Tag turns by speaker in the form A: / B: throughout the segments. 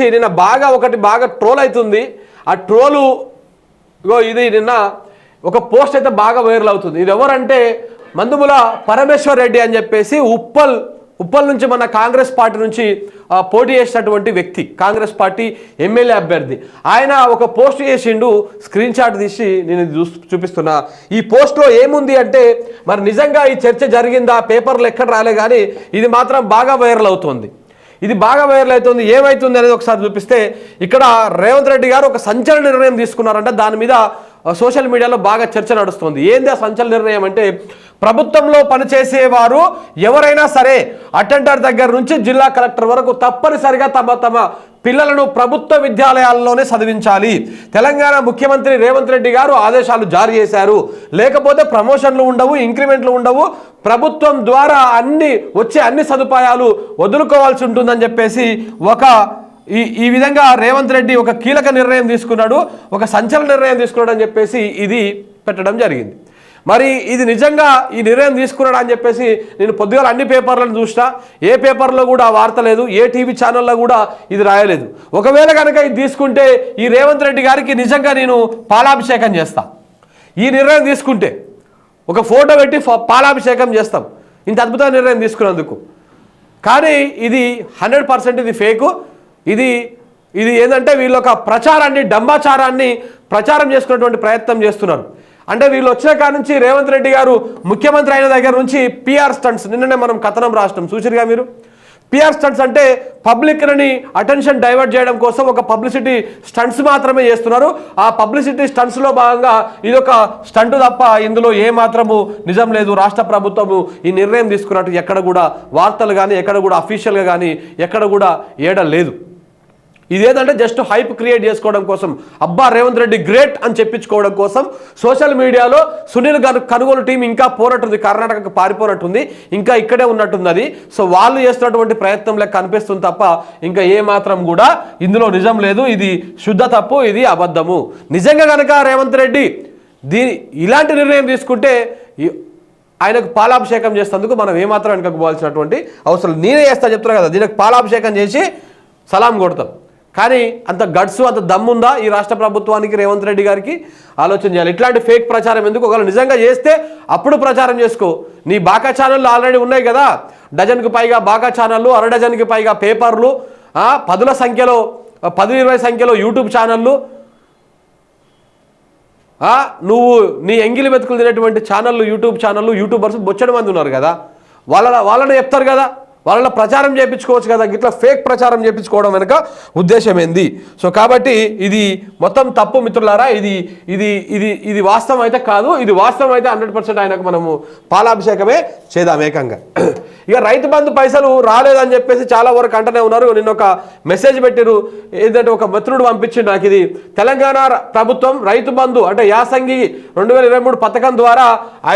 A: నిన్న బాగా ఒకటి బాగా ట్రోల్ అవుతుంది. ఆ ట్రోలు ఇది నిన్న ఒక పోస్ట్ అయితే బాగా వైరల్ అవుతుంది. ఇది ఎవరంటే మందుముల పరమేశ్వర్ రెడ్డి అని చెప్పేసి ఉప్పల్ ఉప్పల్ నుంచి మన కాంగ్రెస్ పార్టీ నుంచి పోటీ చేసినటువంటి వ్యక్తి కాంగ్రెస్ పార్టీ ఎమ్మెల్యే అభ్యర్థి. ఆయన ఒక పోస్ట్ చేసిండు స్క్రీన్ షాట్ తీసి నేను చూపిస్తున్నా. ఈ పోస్ట్లో ఏముంది అంటే మరి నిజంగా ఈ చర్చ జరిగిందా పేపర్లు ఎక్కడ రాలే కానీ ఇది మాత్రం బాగా వైరల్ అవుతుంది. ఇది బాగా వైరల్ అవుతుంది ఏమవుతుంది అనేది ఒకసారి చూపిస్తే ఇక్కడ రేవంత్ రెడ్డి గారు ఒక సంచలన నిర్ణయం తీసుకున్నారంటే. దాని మీద సోషల్ మీడియాలో బాగా చర్చ నడుస్తుంది. ఏంది ఆ సంచలన నిర్ణయం అంటే ప్రభుత్వంలో పనిచేసేవారు ఎవరైనా సరే అటెండర్ దగ్గర నుంచి జిల్లా కలెక్టర్ వరకు తప్పనిసరిగా తమ తమ పిల్లలను ప్రభుత్వ విద్యాలయాల్లోనే చదివించాలి. తెలంగాణ ముఖ్యమంత్రి రేవంత్ రెడ్డి గారు ఆదేశాలు జారీ చేశారు. లేకపోతే ప్రమోషన్లు ఉండవు ఇంక్రిమెంట్లు ఉండవు. ప్రభుత్వం ద్వారా అన్ని వచ్చే అన్ని సదుపాయాలు వదులుకోవాల్సి ఉంటుందని చెప్పేసి ఒక ఈ ఈ విధంగా రేవంత్ రెడ్డి ఒక కీలక నిర్ణయం తీసుకున్నాడు ఒక సంచలన నిర్ణయం తీసుకున్నాడు అని చెప్పేసి ఇది పెట్టడం జరిగింది. మరి ఇది నిజంగా ఈ నిర్ణయం తీసుకున్నాడు అని చెప్పేసి నేను పొద్దుగాల అన్ని పేపర్లను చూసినా ఏ పేపర్లో కూడా వార్త లేదు ఏ టీవీ ఛానల్లో కూడా ఇది రాయలేదు. ఒకవేళ కనుక ఇది తీసుకుంటే ఈ రేవంత్ రెడ్డి గారికి నిజంగా నేను పాలాభిషేకం చేస్తా. ఈ నిర్ణయం తీసుకుంటే ఒక ఫోటో పెట్టి పాలాభిషేకం చేస్తాం. ఇంత అద్భుతమైన నిర్ణయం తీసుకున్నందుకు. కానీ ఇది హండ్రెడ్ పర్సెంట్ ఇది ఫేకు. ఇది ఇది ఏంటంటే వీళ్ళు ఒక ప్రచారాన్ని డంబాచారాన్ని ప్రచారం చేసుకున్నటువంటి ప్రయత్నం చేస్తున్నారు. అంటే వీళ్ళు వచ్చిన కాడ నుంచి రేవంత్ రెడ్డి గారు ముఖ్యమంత్రి అయిన దగ్గర నుంచి పిఆర్ స్టంట్స్ నిన్ననే మనం కథనం రాష్ట్రం చూసిరుగా మీరు? పిఆర్ స్టంట్స్ అంటే పబ్లిక్ని అటెన్షన్ డైవర్ట్ చేయడం కోసం ఒక పబ్లిసిటీ స్టంట్స్ మాత్రమే చేస్తున్నారు. ఆ పబ్లిసిటీ స్టంట్స్లో భాగంగా ఇది ఒక స్టంట్ తప్ప ఇందులో ఏ మాత్రము నిజం లేదు. రాష్ట్ర ప్రభుత్వము ఈ నిర్ణయం తీసుకున్నట్టు ఎక్కడ కూడా వార్తలు కానీ ఎక్కడ కూడా అఫీషియల్గా కానీ ఎక్కడ కూడా ఏడ లేదు. ఇదేదంటే జస్ట్ హైప్ క్రియేట్ చేసుకోవడం కోసం. అబ్బా రేవంత్ రెడ్డి గ్రేట్ అని చెప్పించుకోవడం కోసం. సోషల్ మీడియాలో సునీల్ గారు కనుగోలు టీం ఇంకా పోనట్టుంది కర్ణాటకకు పారిపోనట్టుంది ఇంకా ఇక్కడే ఉన్నట్టుంది అది సో వాళ్ళు చేస్తున్నటువంటి ప్రయత్నం లెక్క కనిపిస్తుంది తప్ప ఇంకా ఏ మాత్రం కూడా ఇందులో నిజం లేదు. ఇది శుద్ధ తప్పు ఇది అబద్ధము. నిజంగా కనుక రేవంత్ రెడ్డి దీని ఇలాంటి నిర్ణయం తీసుకుంటే ఆయనకు పాలాభిషేకం చేసేందుకు మనం ఏమాత్రం వెనకకు పోవాల్సినటువంటి అవసరం నేనే చేస్తా చెప్తున్నా కదా దీనికి పాలాభిషేకం చేసి సలాం కొడతాం. కానీ అంత గడ్స్ అంత దమ్ముందా ఈ రాష్ట్ర ప్రభుత్వానికి రేవంత్ రెడ్డి గారికి? ఆలోచన చేయాలి. ఇట్లాంటి ఫేక్ ప్రచారం ఎందుకు? ఒకవేళ నిజంగా చేస్తే అప్పుడు ప్రచారం చేసుకో. నీ బాకా ఛానళ్ళు ఆల్రెడీ ఉన్నాయి కదా. డజన్కి పైగా బాకా ఛానళ్ళు అర డజన్కి పైగా పేపర్లు పదుల సంఖ్యలో పది ఇరవై సంఖ్యలో యూట్యూబ్ ఛానళ్ళు. నువ్వు నీ ఎంగిలి మెతుకులు తినేటువంటి ఛానళ్ళు యూట్యూబ్ ఛానళ్ళు యూట్యూబర్స్ బొచ్చడి మంది ఉన్నారు కదా. వాళ్ళ వాళ్ళని చెప్తారు కదా. వాళ్ళ ప్రచారం చేయించుకోవచ్చు కదా ఇట్లా ఫేక్ ప్రచారం చేయించుకోవడం వెనుక ఉద్దేశం ఏంది? సో కాబట్టి ఇది మొత్తం తప్పు మిత్రులారా ఇది ఇది ఇది ఇది వాస్తవం అయితే కాదు ఇది వాస్తవం అయితే హండ్రెడ్ పర్సెంట్ ఆయనకు మనము పాలాభిషేకమే చేద్దాం ఏకంగా. ఇక రైతు బంధు పైసలు రాలేదని చెప్పేసి చాలా వరకు అంటనే ఉన్నారు. నిన్న ఒక మెసేజ్ పెట్టిరు. ఏంటంటే ఒక మిత్రుడు పంపించిండు నాకు ఇది. తెలంగాణ ప్రభుత్వం రైతు బంధు అంటే యాసంగి రెండు వేల ఇరవై మూడు పథకం ద్వారా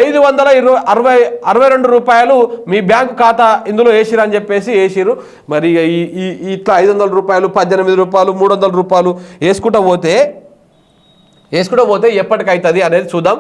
A: ఐదు వందల ఇరవై అరవై అరవై రెండు రూపాయలు మీ బ్యాంకు ఖాతా ఇందులో వేసిరు అని చెప్పేసి వేసిరు. మరి ఈ ఇట్లా ఐదు వందల రూపాయలు పద్దెనిమిది రూపాయలు మూడు వందల రూపాయలు వేసుకుంటూ పోతే వేసుకుంటూ పోతే ఎప్పటికైతుంది అనేది చూద్దాం.